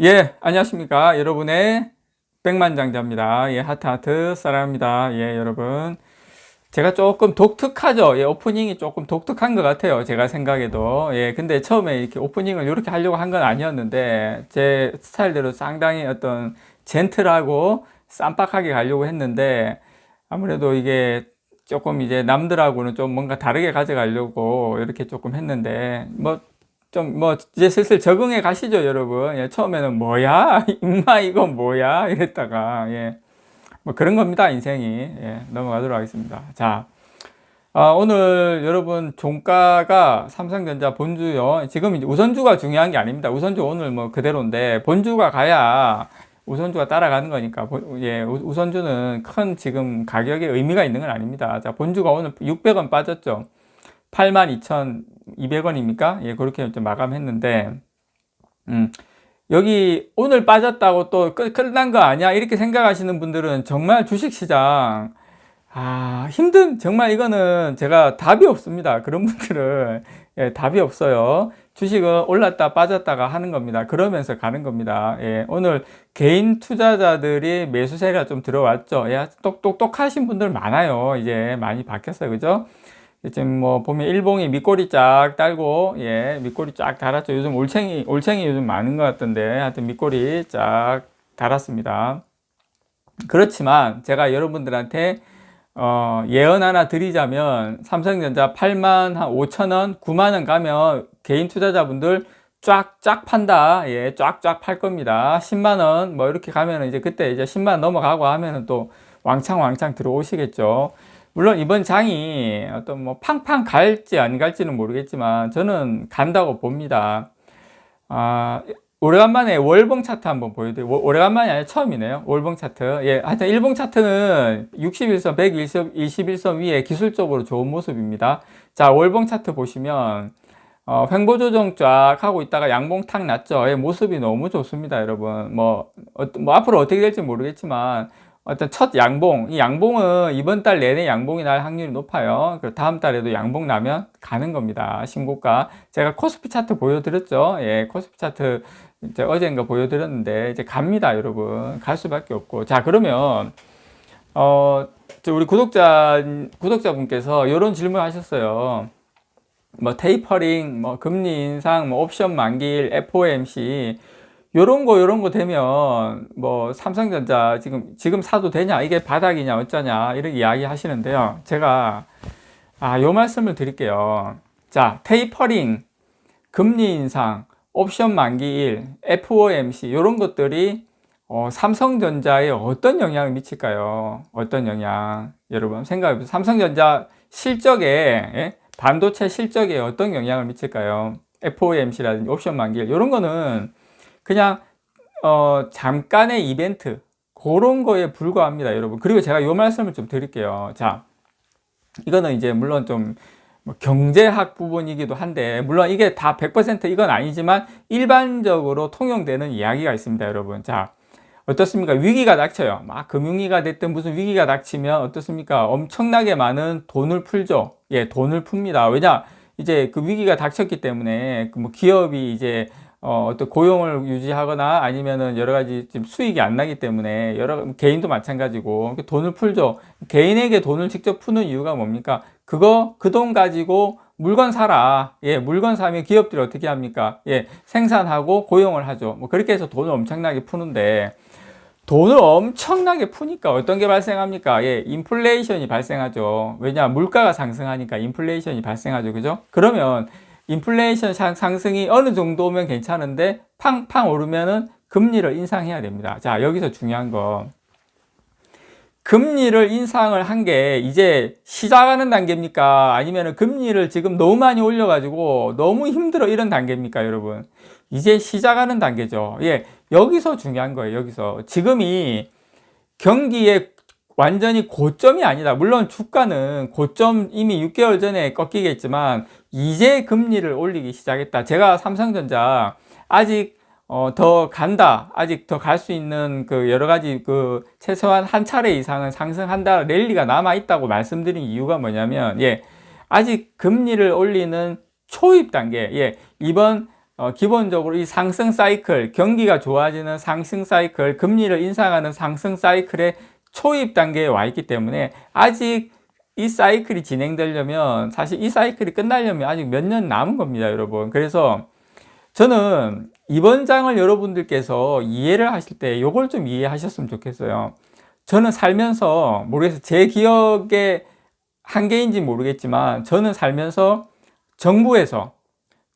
예, 안녕하십니까. 여러분의 백만장자입니다. 예, 하트하트 사랑합니다. 예, 여러분. 제가 조금 독특하죠. 예, 오프닝이 조금 독특한 것 같아요. 제가 생각해도. 예, 근데 처음에 이렇게 오프닝을 이렇게 하려고 한 건 아니었는데, 제 스타일대로 상당히 어떤 젠틀하고 쌈박하게 가려고 했는데, 아무래도 이게 조금 이제 남들하고는 좀 뭔가 다르게 가져가려고 이렇게 조금 했는데, 뭐, 좀 뭐 이제 슬슬 적응해 가시죠, 여러분. 예, 처음에는 뭐야? 임마 이거 뭐야? 이랬다가 예. 뭐 그런 겁니다, 인생이. 예, 넘어가도록 하겠습니다. 자. 아, 오늘 여러분 종가가 삼성전자 본주요. 지금 이제 우선주가 중요한 게 아닙니다. 우선주 오늘 뭐 그대로인데 본주가 가야 우선주가 따라가는 거니까 예, 우선주는 큰 지금 가격에 의미가 있는 건 아닙니다. 자, 본주가 오늘 600원 빠졌죠. 82,200원입니까? 예, 그렇게 좀 마감했는데, 음, 여기 오늘 빠졌다고 또 끝, 끝난 거 아니야? 이렇게 생각하시는 분들은 정말 주식시장, 아, 힘든, 정말 이거는 제가 답이 없습니다. 그런 분들은, 예, 답이 없어요. 주식은 올랐다 빠졌다가 하는 겁니다. 그러면서 가는 겁니다. 예, 오늘 개인 투자자들이 매수세가 좀 들어왔죠. 예, 똑, 똑똑하신 분들 많아요. 이제 많이 바뀌었어요. 그죠? 지금 뭐 보면 일봉이 밑꼬리 쫙 달고 예 밑꼬리 쫙 달았죠. 요즘 올챙이 올챙이 요즘 많은 것 같던데 하여튼 밑꼬리 쫙 달았습니다. 그렇지만 제가 여러분들한테 어 예언 하나 드리자면 삼성전자 8만 한 5천 원 9만 원 가면 개인 투자자분들 쫙쫙 판다. 예 쫙쫙 팔 겁니다. 10만 원 뭐 이렇게 가면은 이제 그때 이제 10만 원 넘어가고 하면은 또 왕창 왕창 들어오시겠죠 물론 이번 장이 어떤 뭐 팡팡 갈지 안 갈지는 모르겠지만 저는 간다고 봅니다. 아, 오래간만에 월봉 차트 한번 보여드릴게요. 오래간만이 아니라 처음이네요. 월봉 차트. 예, 하여튼 일봉 차트는 61선, 121선 위에 기술적으로 좋은 모습입니다. 자, 월봉 차트 보시면 어, 횡보 조정 쫙 하고 있다가 양봉 탁 났죠. 예, 모습이 너무 좋습니다, 여러분. 뭐, 어, 뭐 앞으로 어떻게 될지 모르겠지만 어떤 첫 양봉, 이 양봉은 이번 달 내내 양봉이 날 확률이 높아요. 그 다음 달에도 양봉 나면 가는 겁니다. 신고가. 제가 코스피 차트 보여드렸죠. 예, 코스피 차트 이제 어젠가 보여드렸는데 이제 갑니다, 여러분. 갈 수밖에 없고. 자, 그러면 어, 우리 구독자 구독자분께서 이런 질문 하셨어요. 뭐 테이퍼링, 뭐 금리 인상, 뭐 옵션 만기일, FOMC 요런 거 요런 거 되면 뭐 삼성전자 지금 지금 사도 되냐? 이게 바닥이냐? 어쩌냐? 이런 이야기 하시는데요. 제가 아 요 말씀을 드릴게요. 자 테이퍼링 금리 인상 옵션 만기일 FOMC 요런 것들이 어, 삼성전자에 어떤 영향을 미칠까요? 어떤 영향? 여러분 생각해 보세요. 삼성전자 실적에 예? 반도체 실적에 어떤 영향을 미칠까요? FOMC라든지 옵션 만기일 이런 거는 그냥 어, 잠깐의 이벤트 그런 거에 불과합니다, 여러분. 그리고 제가 요 말씀을 좀 드릴게요. 자, 이거는 이제 물론 좀뭐 경제학 부분이기도 한데 물론 이게 다 100% 이건 아니지만 일반적으로 통용되는 이야기가 있습니다, 여러분. 자, 어떻습니까? 위기가 닥쳐요. 막 금융위기가 됐든 무슨 위기가 닥치면 어떻습니까? 엄청나게 많은 돈을 풀죠. 예, 돈을 풉니다. 왜냐? 이제 그 위기가 닥쳤기 때문에 그뭐 기업이 이제 어, 어떤 고용을 유지하거나 아니면은 여러 가지 지금 수익이 안 나기 때문에 여러 개인도 마찬가지고 돈을 풀죠. 개인에게 돈을 직접 푸는 이유가 뭡니까? 그거 그 돈 가지고 물건 사라. 예, 물건 사면 기업들이 어떻게 합니까? 예, 생산하고 고용을 하죠. 뭐 그렇게 해서 돈을 엄청나게 푸는데 돈을 엄청나게 푸니까 어떤 게 발생합니까? 예, 인플레이션이 발생하죠. 왜냐? 물가가 상승하니까 인플레이션이 발생하죠. 그죠? 그러면 인플레이션 상승이 어느 정도면 괜찮은데 팡팡 오르면은 금리를 인상해야 됩니다. 자, 여기서 중요한 거. 금리를 인상을 한 게 이제 시작하는 단계입니까? 아니면 금리를 지금 너무 많이 올려가지고 너무 힘들어 이런 단계입니까, 여러분? 이제 시작하는 단계죠. 예, 여기서 중요한 거예요, 여기서. 지금이 경기의 완전히 고점이 아니다. 물론 주가는 고점 이미 6개월 전에 꺾이겠지만 이제 금리를 올리기 시작했다. 제가 삼성전자 아직 어, 더 간다. 아직 더 갈 수 있는 그 여러 가지 그 최소한 한 차례 이상은 상승한다. 랠리가 남아 있다고 말씀드린 이유가 뭐냐면 예. 아직 금리를 올리는 초입 단계. 예. 이번 어, 기본적으로 이 상승 사이클, 경기가 좋아지는 상승 사이클, 금리를 인상하는 상승 사이클의 초입 단계에 와 있기 때문에 아직 이 사이클이 진행되려면 사실 이 사이클이 끝나려면 아직 몇 년 남은 겁니다, 여러분. 그래서 저는 이번 장을 여러분들께서 이해를 하실 때 요걸 좀 이해하셨으면 좋겠어요. 저는 살면서 모르겠어요. 제 기억의 한계인지 모르겠지만 저는 살면서 정부에서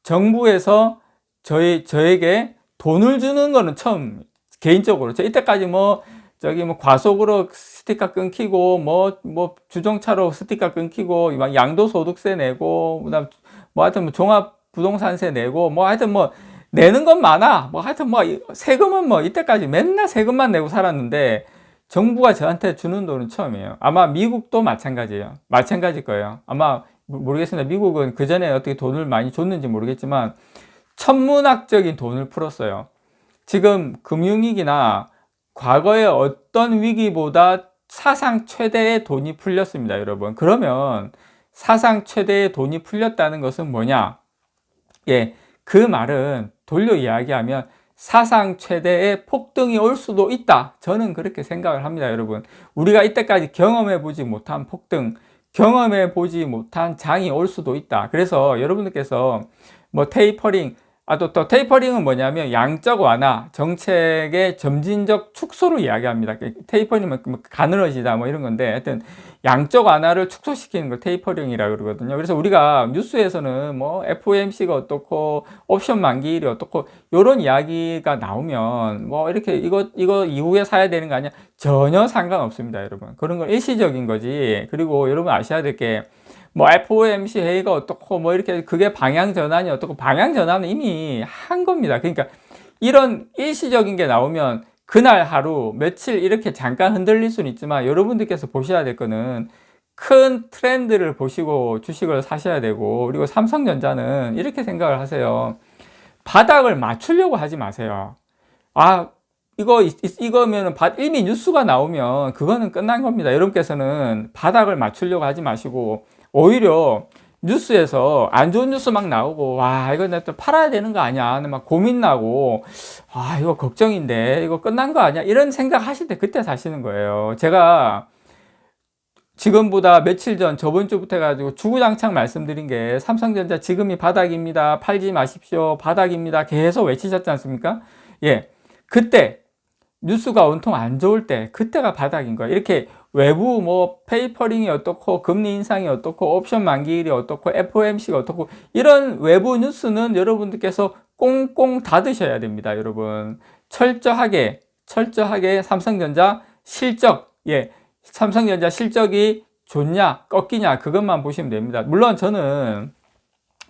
정부에서 저희 저에게 돈을 주는 거는 처음 개인적으로 저 이때까지 뭐 저기 뭐 과속으로 스티커 끊기고 뭐뭐 주정차로 스티커 끊기고 막 양도소득세 내고 그다음 뭐 하여튼 뭐 종합 부동산세 내고 뭐 하여튼 뭐 내는 건 많아. 뭐 하여튼 뭐 세금은 뭐 이때까지 맨날 세금만 내고 살았는데 정부가 저한테 주는 돈은 처음이에요. 아마 미국도 마찬가지예요. 마찬가지일 거예요. 아마 모르겠습니다. 미국은 그 전에 어떻게 돈을 많이 줬는지 모르겠지만 천문학적인 돈을 풀었어요. 지금 금융위기나 과거의 어떤 위기보다 사상 최대의 돈이 풀렸습니다, 여러분. 그러면 사상 최대의 돈이 풀렸다는 것은 뭐냐? 예, 그 말은 돌려 이야기하면 사상 최대의 폭등이 올 수도 있다. 저는 그렇게 생각을 합니다, 여러분. 우리가 이때까지 경험해 보지 못한 폭등, 경험해 보지 못한 장이 올 수도 있다. 그래서 여러분들께서 뭐 테이퍼링, 아, 또, 또 테이퍼링은 뭐냐면 양적 완화, 정책의 점진적 축소를 이야기합니다. 그 테이퍼링은 뭐 가늘어지다 뭐 이런 건데 하여튼 양적 완화를 축소시키는 걸 테이퍼링이라고 그러거든요. 그래서 우리가 뉴스에서는 뭐 FOMC가 어떻고 옵션 만기일이 어떻고 이런 이야기가 나오면 뭐 이렇게 이거 이거 이후에 사야 되는 거 아니야? 전혀 상관없습니다, 여러분. 그런 건 일시적인 거지. 그리고 여러분 아셔야 될게 뭐 FOMC 회의가 어떻고 뭐 이렇게 그게 방향 전환이 어떻고 방향 전환은 이미 한 겁니다. 그러니까 이런 일시적인 게 나오면 그날 하루 며칠 이렇게 잠깐 흔들릴 수는 있지만 여러분들께서 보셔야 될 거는 큰 트렌드를 보시고 주식을 사셔야 되고 그리고 삼성전자는 이렇게 생각을 하세요. 바닥을 맞추려고 하지 마세요. 아 이거 이거면은 이미 뉴스가 나오면 그거는 끝난 겁니다. 여러분께서는 바닥을 맞추려고 하지 마시고 오히려 뉴스에서 안 좋은 뉴스 막 나오고 와 이거 내가 또 팔아야 되는 거 아니야? 막 고민 나고 아 이거 걱정인데 이거 끝난 거 아니야? 이런 생각 하실 때 그때 사시는 거예요. 제가 지금보다 며칠 전 저번 주부터 해가지고 주구장창 말씀드린 게 삼성전자 지금이 바닥입니다. 팔지 마십시오. 바닥입니다. 계속 외치셨지 않습니까? 예. 그때 뉴스가 온통 안 좋을 때 그때가 바닥인 거예요 이렇게 외부 뭐 페이퍼링이 어떻고 금리 인상이 어떻고 옵션 만기일이 어떻고 FOMC가 어떻고 이런 외부 뉴스는 여러분들께서 꽁꽁 닫으셔야 됩니다, 여러분. 철저하게 철저하게 삼성전자 실적 예 삼성전자 실적이 좋냐 꺾이냐 그것만 보시면 됩니다. 물론 저는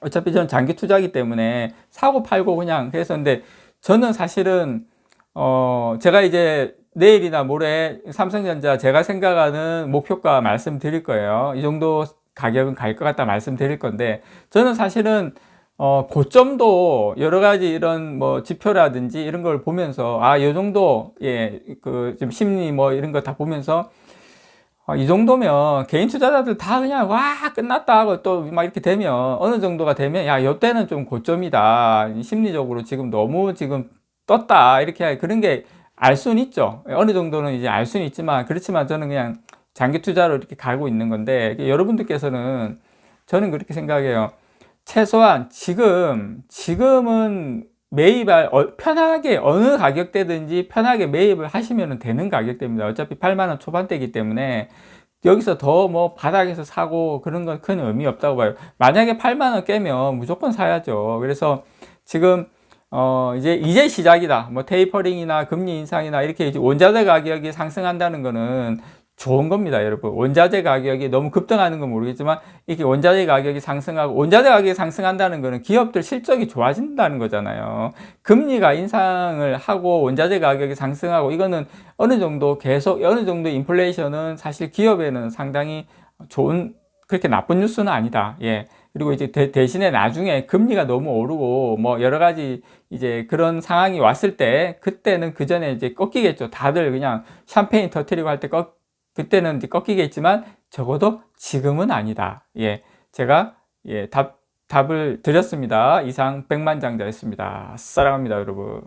어차피 저는 장기 투자기 때문에 사고 팔고 그냥 했었는데 저는 사실은 어 제가 이제 내일이나 모레 삼성전자 제가 생각하는 목표가 말씀드릴 거예요. 이 정도 가격은 갈 것 같다 말씀드릴 건데 저는 사실은 어, 고점도 여러 가지 이런 뭐 지표라든지 이런 걸 보면서 아, 요 정도 예, 그좀 심리 뭐 이런 거 다 보면서 아, 이 정도면 개인 투자자들 다 그냥 와 끝났다 하고 또 막 이렇게 되면 어느 정도가 되면 야, 요 때는 좀 고점이다. 심리적으로 지금 너무 지금 떴다. 이렇게 그런 게 알 수는 있죠. 어느 정도는 이제 알 수는 있지만 그렇지만 저는 그냥 장기 투자로 이렇게 가고 있는 건데 여러분들께서는 저는 그렇게 생각해요. 최소한 지금 지금은 매입할 어, 편하게 어느 가격대든지 편하게 매입을 하시면 되는 가격대입니다. 어차피 8만 원 초반대이기 때문에 여기서 더 뭐 바닥에서 사고 그런 건 큰 의미 없다고 봐요. 만약에 8만 원 깨면 무조건 사야죠. 그래서 지금 어, 이제, 이제 시작이다. 뭐, 테이퍼링이나 금리 인상이나 이렇게 원자재 가격이 상승한다는 거는 좋은 겁니다, 여러분. 원자재 가격이 너무 급등하는 건 모르겠지만, 이렇게 원자재 가격이 상승하고, 원자재 가격이 상승한다는 거는 기업들 실적이 좋아진다는 거잖아요. 금리가 인상을 하고, 원자재 가격이 상승하고, 이거는 어느 정도 계속, 어느 정도 인플레이션은 사실 기업에는 상당히 좋은, 그렇게 나쁜 뉴스는 아니다. 예. 그리고 이제 대, 신에 나중에 금리가 너무 오르고 뭐 여러 가지 이제 그런 상황이 왔을 때 그때는 그 전에 이제 꺾이겠죠. 다들 그냥 샴페인 터트리고 할 때 꺾, 그때는 이제 꺾이겠지만 적어도 지금은 아니다. 예. 제가 예, 답 답을 드렸습니다. 이상 백만장자였습니다. 사랑합니다, 여러분.